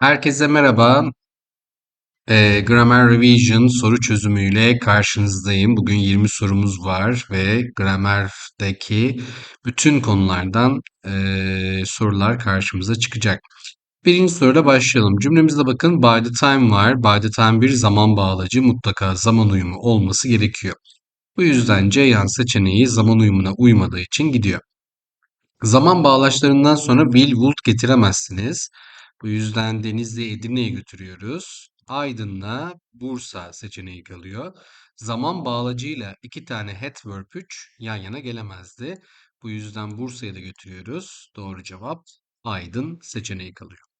Herkese merhaba. Eee, Grammar Revision soru çözümüyle karşınızdayım. Bugün 20 sorumuz var ve gramerdeki bütün konulardan eee, sorular karşımıza çıkacak. Birinci soruyla başlayalım. Cümlemizde bakın by the time var. By the time bir zaman bağlacı mutlaka zaman uyumu olması gerekiyor. Bu yüzden Ceyhan seçeneği zaman uyumuna uymadığı için gidiyor. Zaman bağlaçlarından sonra will would getiremezsiniz. Bu yüzden Denizli Edirne'ye götürüyoruz. Aydın'la Bursa seçeneği kalıyor. Zaman bağlacıyla iki tane head verb 3 yan yana gelemezdi. Bu yüzden Bursa'ya da götürüyoruz. Doğru cevap Aydın seçeneği kalıyor.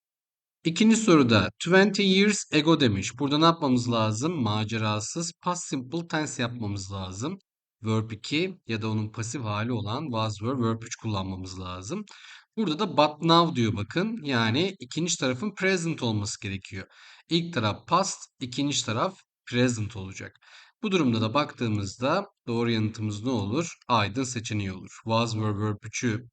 İkinci soruda 20 years ago demiş. Burada ne yapmamız lazım? Macerasız past simple tense yapmamız lazım. Verb 2 ya da onun pasif hali olan was were verb 3 kullanmamız lazım. Burada da but now diyor bakın. Yani ikinci tarafın present olması gerekiyor. İlk taraf past, ikinci taraf present olacak. Bu durumda da baktığımızda doğru yanıtımız ne olur? Aydın seçeneği olur. Was were verb 3'ü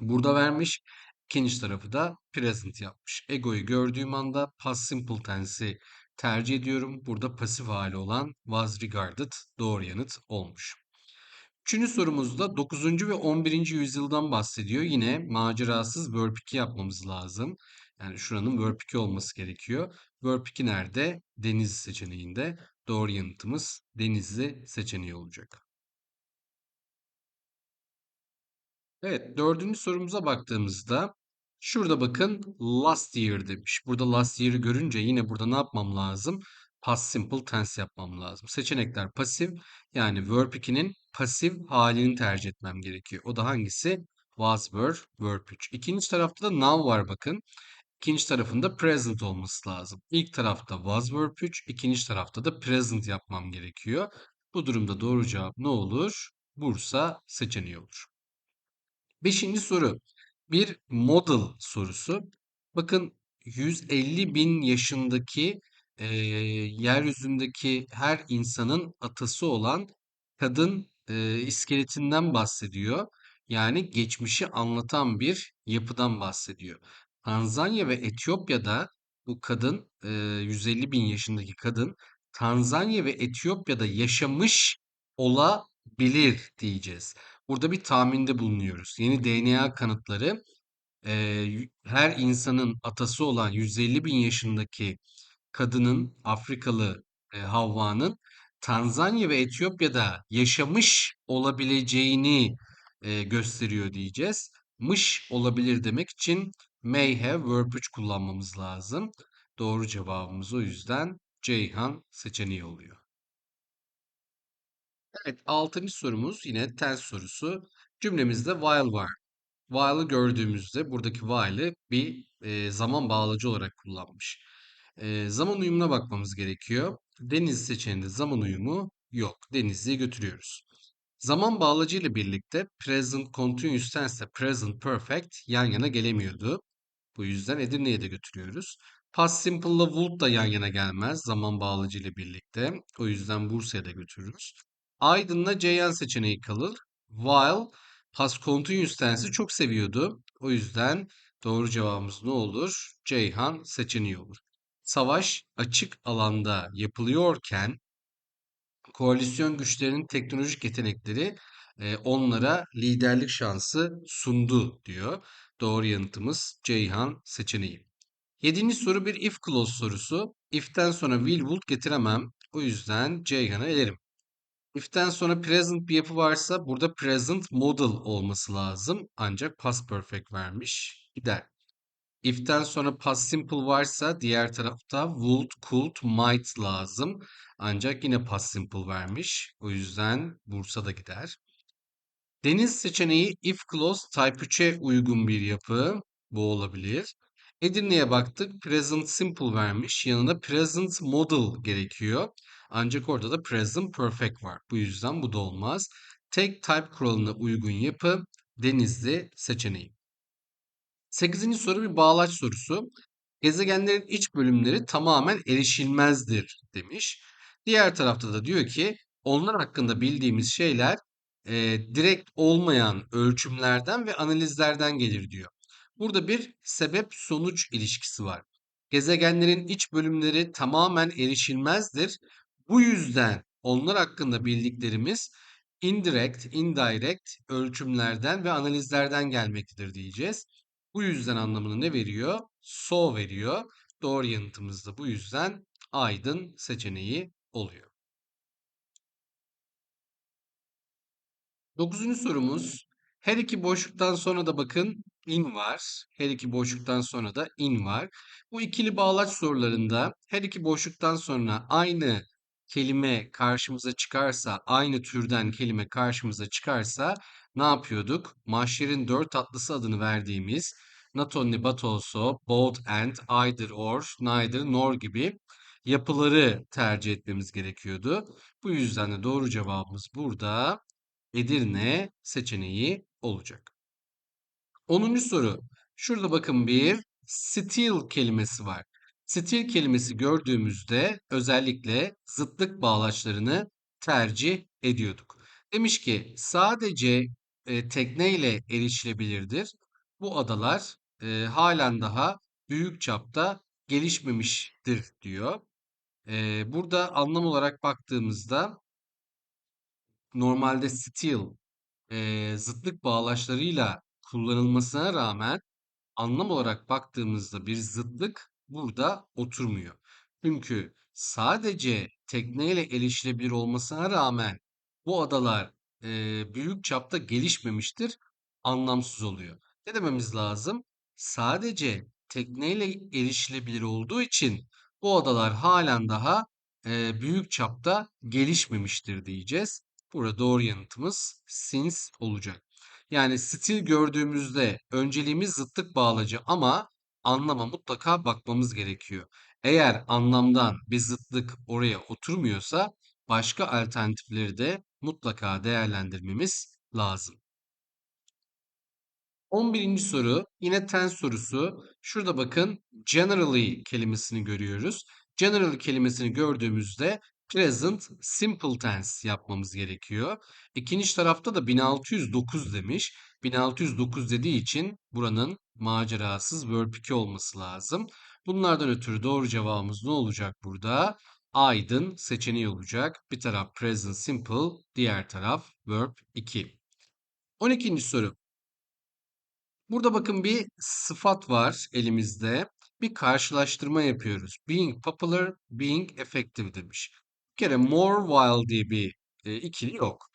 burada vermiş. İkinci tarafı da present yapmış. Ego'yu gördüğüm anda past simple tense'i tercih ediyorum. Burada pasif hali olan was regarded doğru yanıt olmuş. Üçüncü sorumuzda 9. ve 11. yüzyıldan bahsediyor. Yine macerasız verb 2 yapmamız lazım. Yani şuranın verb 2 olması gerekiyor. Verb 2 nerede? Denizli seçeneğinde. Doğru yanıtımız Denizli seçeneği olacak. Evet, dördüncü sorumuza baktığımızda şurada bakın last year demiş. Burada last year'ı görünce yine burada ne yapmam lazım? Past simple tense yapmam lazım. Seçenekler pasif yani verb 2'nin pasif halini tercih etmem gerekiyor. O da hangisi? Was, were, verb 3. İkinci tarafta da now var bakın. İkinci tarafında present olması lazım. İlk tarafta was, verb 3. ikinci tarafta da present yapmam gerekiyor. Bu durumda doğru cevap ne olur? Bursa seçeneği olur. Beşinci soru. Bir model sorusu. Bakın 150 bin yaşındaki e, yeryüzündeki her insanın atası olan kadın e, iskeletinden bahsediyor. Yani geçmişi anlatan bir yapıdan bahsediyor. Tanzanya ve Etiyopya'da bu kadın e, 150 bin yaşındaki kadın Tanzanya ve Etiyopya'da yaşamış olabilir diyeceğiz. Burada bir tahminde bulunuyoruz. Yeni DNA kanıtları eee, her insanın atası olan 150 bin yaşındaki kadının Afrikalı e, Havva'nın Tanzanya ve Etiyopya'da yaşamış olabileceğini e, gösteriyor diyeceğiz. Mış olabilir demek için may have verb 3 kullanmamız lazım. Doğru cevabımız o yüzden Ceyhan seçeneği oluyor. Evet, altıncı sorumuz yine tens sorusu. Cümlemizde while var. While'ı gördüğümüzde buradaki while'ı bir e, zaman bağlacı olarak kullanmış. E, zaman uyumuna bakmamız gerekiyor. Deniz seçeneğinde zaman uyumu yok. Denizli'ye götürüyoruz. Zaman bağlacı ile birlikte present continuous tense present perfect yan yana gelemiyordu. Bu yüzden Edirne'ye de götürüyoruz. Past simple ile would da yan yana gelmez zaman bağlacı ile birlikte. O yüzden Bursa'ya da götürürüz. Aydın'la Ceyhan seçeneği kalır. While past continuous tense'i çok seviyordu. O yüzden doğru cevabımız ne olur? Ceyhan seçeneği olur. Savaş açık alanda yapılıyorken koalisyon güçlerinin teknolojik yetenekleri e, onlara liderlik şansı sundu diyor. Doğru yanıtımız Ceyhan seçeneği. Yedinci soru bir if clause sorusu. If'ten sonra will would getiremem. O yüzden Ceyhan'ı elerim. If'ten sonra present bir yapı varsa burada present model olması lazım. Ancak past perfect vermiş. Gider. If'ten sonra past simple varsa diğer tarafta would, could, might lazım. Ancak yine past simple vermiş. O yüzden Bursa da gider. Deniz seçeneği if clause type 3'e uygun bir yapı. Bu olabilir. Edirne'ye baktık. Present simple vermiş. Yanına present model gerekiyor. Ancak orada da present perfect var. Bu yüzden bu da olmaz. Tek type kuralına uygun yapı Denizli seçeneği. Sekizinci soru bir bağlaç sorusu. Gezegenlerin iç bölümleri tamamen erişilmezdir demiş. Diğer tarafta da diyor ki onlar hakkında bildiğimiz şeyler e, direkt olmayan ölçümlerden ve analizlerden gelir diyor. Burada bir sebep-sonuç ilişkisi var. Gezegenlerin iç bölümleri tamamen erişilmezdir. Bu yüzden onlar hakkında bildiklerimiz indirect, indirect ölçümlerden ve analizlerden gelmektedir diyeceğiz. Bu yüzden anlamını ne veriyor? So veriyor. Doğru yanıtımız da bu yüzden aydın seçeneği oluyor. Dokuzuncu sorumuz. Her iki boşluktan sonra da bakın in var. Her iki boşluktan sonra da in var. Bu ikili bağlaç sorularında her iki boşluktan sonra aynı kelime karşımıza çıkarsa, aynı türden kelime karşımıza çıkarsa ne yapıyorduk? Mahşer'in dört tatlısı adını verdiğimiz not only but also, both and, either or, neither nor gibi yapıları tercih etmemiz gerekiyordu. Bu yüzden de doğru cevabımız burada Edirne seçeneği olacak. 10. soru. Şurada bakın bir still kelimesi var. Still kelimesi gördüğümüzde özellikle zıtlık bağlaçlarını tercih ediyorduk. Demiş ki sadece e, tekneyle erişilebilirdir. Bu adalar e, halen daha büyük çapta gelişmemiştir diyor. E, burada anlam olarak baktığımızda normalde still e, zıtlık bağlaçlarıyla kullanılmasına rağmen anlam olarak baktığımızda bir zıtlık burada oturmuyor. Çünkü sadece tekneyle erişilebilir olmasına rağmen bu adalar e, büyük çapta gelişmemiştir, anlamsız oluyor. Ne dememiz lazım? Sadece tekneyle erişilebilir olduğu için bu adalar halen daha e, büyük çapta gelişmemiştir diyeceğiz. Burada doğru yanıtımız since olacak. Yani stil gördüğümüzde önceliğimiz zıtlık bağlacı ama anlama mutlaka bakmamız gerekiyor. Eğer anlamdan bir zıtlık oraya oturmuyorsa başka alternatifleri de mutlaka değerlendirmemiz lazım. 11. soru yine tense sorusu. Şurada bakın generally kelimesini görüyoruz. Generally kelimesini gördüğümüzde present simple tense yapmamız gerekiyor. İkinci tarafta da 1609 demiş. 1609 dediği için buranın macerasız verb 2 olması lazım. Bunlardan ötürü doğru cevabımız ne olacak burada? Aydın seçeneği olacak. Bir taraf present simple, diğer taraf verb 2. 12. soru. Burada bakın bir sıfat var elimizde. Bir karşılaştırma yapıyoruz. Being popular, being effective demiş. Bir kere more while diye bir e, ikili yok.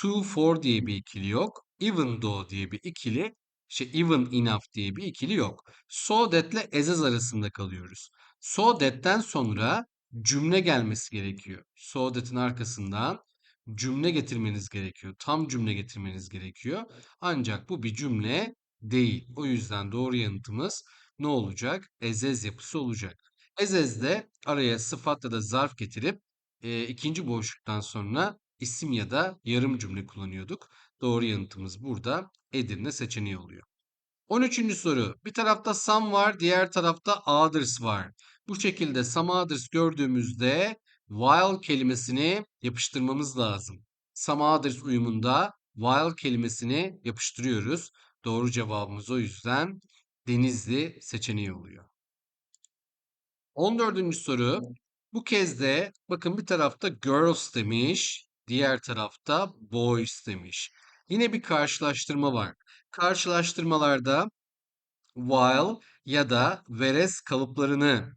To for diye bir ikili yok. Even though diye bir ikili, şey even enough diye bir ikili yok. So that ile as arasında kalıyoruz. So that'ten sonra cümle gelmesi gerekiyor. So that'in arkasından cümle getirmeniz gerekiyor. Tam cümle getirmeniz gerekiyor. Ancak bu bir cümle değil. O yüzden doğru yanıtımız ne olacak? Ezez yapısı olacak. Ezez'de araya sıfat ya da zarf getirip e, ikinci boşluktan sonra isim ya da yarım cümle kullanıyorduk. Doğru yanıtımız burada Edirne seçeneği oluyor. 13. soru. Bir tarafta some var, diğer tarafta others var. Bu şekilde some others gördüğümüzde while kelimesini yapıştırmamız lazım. Some others uyumunda while kelimesini yapıştırıyoruz. Doğru cevabımız o yüzden Denizli seçeneği oluyor. 14. soru. Bu kez de bakın bir tarafta girls demiş, diğer tarafta boys demiş. Yine bir karşılaştırma var. Karşılaştırmalarda while ya da whereas kalıplarını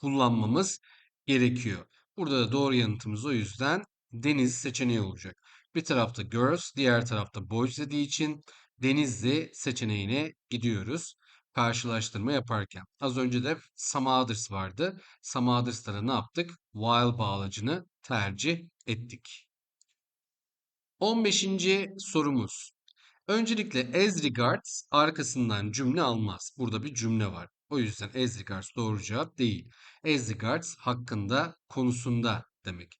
kullanmamız gerekiyor. Burada da doğru yanıtımız o yüzden deniz seçeneği olacak. Bir tarafta girls, diğer tarafta boys dediği için Denizli seçeneğine gidiyoruz karşılaştırma yaparken. Az önce de some others vardı. Some others'ta da ne yaptık? While bağlacını tercih ettik. 15. sorumuz. Öncelikle as regards arkasından cümle almaz. Burada bir cümle var. O yüzden as regards doğru cevap değil. As regards hakkında, konusunda demek.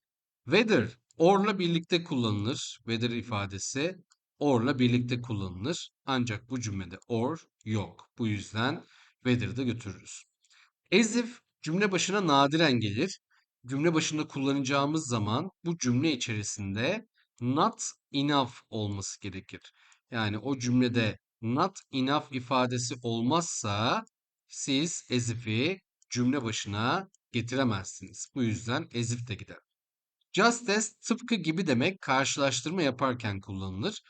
Whether or'la birlikte kullanılır. Whether ifadesi or'la birlikte kullanılır. Ancak bu cümlede or yok. Bu yüzden weather'da götürürüz. As if cümle başına nadiren gelir. Cümle başında kullanacağımız zaman bu cümle içerisinde not enough olması gerekir. Yani o cümlede not enough ifadesi olmazsa siz as if'i cümle başına getiremezsiniz. Bu yüzden as if de gider. Just as tıpkı gibi demek karşılaştırma yaparken kullanılır.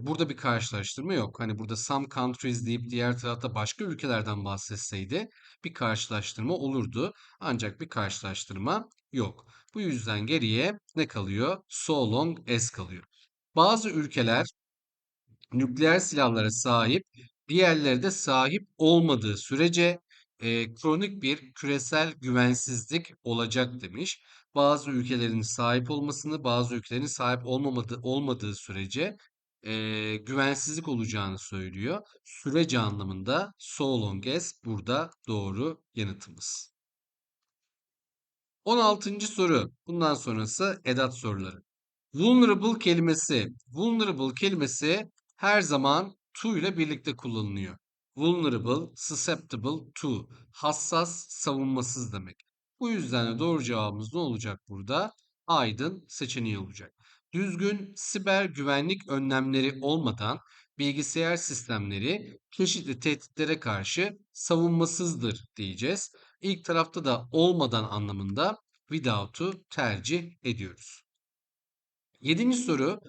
Burada bir karşılaştırma yok. Hani burada some countries deyip diğer tarafta başka ülkelerden bahsetseydi bir karşılaştırma olurdu. Ancak bir karşılaştırma yok. Bu yüzden geriye ne kalıyor? So long as kalıyor. Bazı ülkeler nükleer silahlara sahip, diğerleri de sahip olmadığı sürece e, kronik bir küresel güvensizlik olacak demiş. Bazı ülkelerin sahip olmasını, bazı ülkelerin sahip olmamadığı, olmadığı sürece e, güvensizlik olacağını söylüyor. Sürece anlamında so long as burada doğru yanıtımız. 16. soru. Bundan sonrası edat soruları. Vulnerable kelimesi. Vulnerable kelimesi her zaman to ile birlikte kullanılıyor. Vulnerable, susceptible to. Hassas, savunmasız demek. Bu yüzden de doğru cevabımız ne olacak burada? Aydın seçeneği olacak. Düzgün siber güvenlik önlemleri olmadan bilgisayar sistemleri çeşitli tehditlere karşı savunmasızdır diyeceğiz. İlk tarafta da olmadan anlamında without'u tercih ediyoruz. Yedinci soru.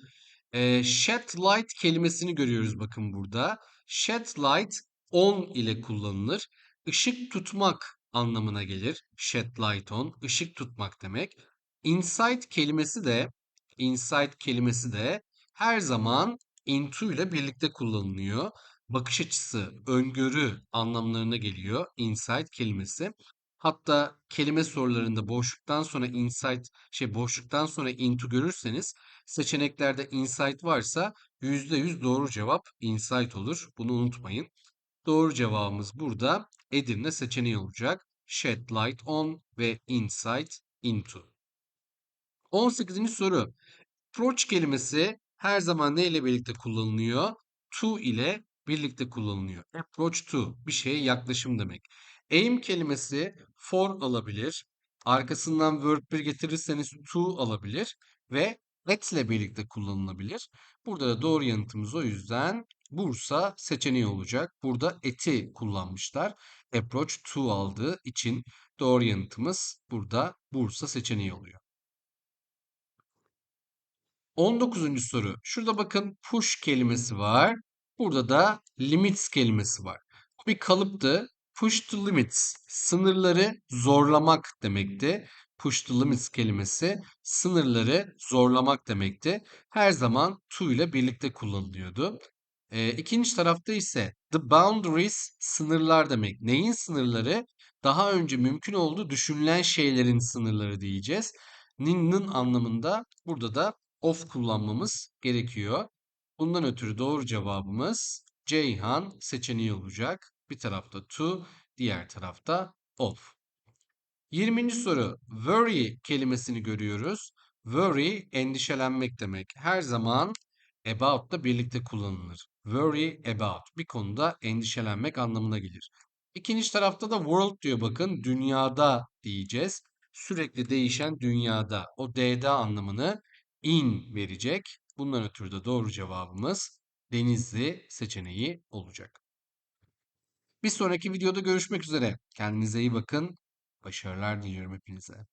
E, shed light kelimesini görüyoruz bakın burada. Shed light on ile kullanılır. Işık tutmak anlamına gelir. Shed light on, ışık tutmak demek. Insight kelimesi de insight kelimesi de her zaman into ile birlikte kullanılıyor. Bakış açısı, öngörü anlamlarına geliyor insight kelimesi. Hatta kelime sorularında boşluktan sonra insight şey boşluktan sonra into görürseniz seçeneklerde insight varsa %100 doğru cevap insight olur. Bunu unutmayın. Doğru cevabımız burada Edirne seçeneği olacak. Shed light on ve insight into. 18. soru. Approach kelimesi her zaman ne ile birlikte kullanılıyor? To ile birlikte kullanılıyor. Approach to bir şeye yaklaşım demek. Aim kelimesi for alabilir. Arkasından verb bir getirirseniz to alabilir ve at ile birlikte kullanılabilir. Burada da doğru yanıtımız o yüzden Bursa seçeneği olacak. Burada eti kullanmışlar. Approach to aldığı için doğru yanıtımız burada Bursa seçeneği oluyor. 19. soru. Şurada bakın push kelimesi var. Burada da limits kelimesi var. Bu bir kalıptı. Push to limits sınırları zorlamak demekti. Push to limits kelimesi sınırları zorlamak demekti. Her zaman to ile birlikte kullanılıyordu. E, ikinci tarafta ise the boundaries sınırlar demek. Neyin sınırları? Daha önce mümkün olduğu düşünülen şeylerin sınırları diyeceğiz. Nin'nin anlamında burada da of kullanmamız gerekiyor. Bundan ötürü doğru cevabımız Ceyhan seçeneği olacak. Bir tarafta to, diğer tarafta of. 20. soru. Worry kelimesini görüyoruz. Worry endişelenmek demek. Her zaman about da birlikte kullanılır. Worry about bir konuda endişelenmek anlamına gelir. İkinci tarafta da world diyor bakın dünyada diyeceğiz. Sürekli değişen dünyada o D'da anlamını in verecek. Bundan ötürü de doğru cevabımız Denizli seçeneği olacak. Bir sonraki videoda görüşmek üzere. Kendinize iyi bakın. Başarılar diliyorum hepinize.